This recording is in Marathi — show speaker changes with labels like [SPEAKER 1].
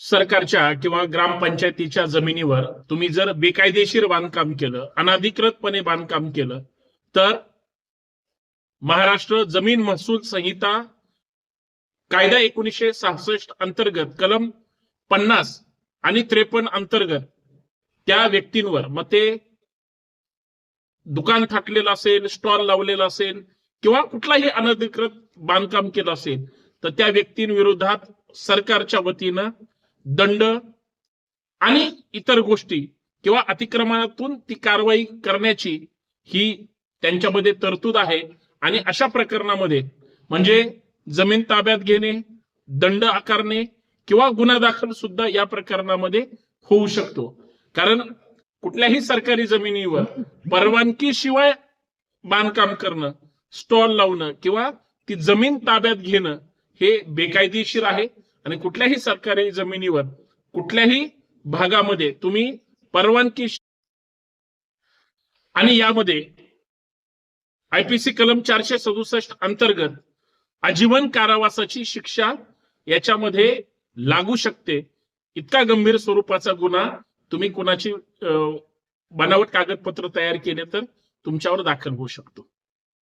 [SPEAKER 1] सरकारच्या किंवा ग्रामपंचायतीच्या जमिनीवर तुम्ही जर बेकायदेशीर बांधकाम केलं अनाधिकृतपणे बांधकाम केलं तर महाराष्ट्र जमीन महसूल संहिता कायदा एकोणीसशे सहासष्ट अंतर्गत कलम पन्नास आणि त्रेपन्न अंतर्गत त्या व्यक्तींवर मग ते दुकान थाटलेलं असेल स्टॉल लावलेला असेल किंवा कुठलाही अनधिकृत बांधकाम केलं असेल तर त्या व्यक्तींविरोधात सरकारच्या वतीनं दंड आणि इतर गोष्टी किंवा अतिक्रमणातून ती कारवाई करण्याची ही त्यांच्यामध्ये तरतूद आहे. आणि अशा प्रकरणामध्ये म्हणजे जमीन ताब्यात घेणे दंड आकारणे किंवा गुन्हा दाखल सुद्धा या प्रकरणामध्ये होऊ शकतो. कारण कुठल्याही सरकारी जमिनीवर परवानगीशिवाय बांधकाम करणं स्टॉल लावणं किंवा ती जमीन ताब्यात घेणं हे बेकायदेशीर आहे. आणि कुठल्याही सरकारी जमिनीवर कुठल्याही भागामध्ये तुम्ही परवानगी आणि यामध्ये आयपीसी कलम चारशे सदुसष्ट अंतर्गत आजीवन कारावासाची शिक्षा याच्यामध्ये लागू शकते. इतका गंभीर स्वरूपाचा गुन्हा तुम्ही कुणाची बनावट कागदपत्र तयार केले तर तुमच्यावर दाखल होऊ शकतो.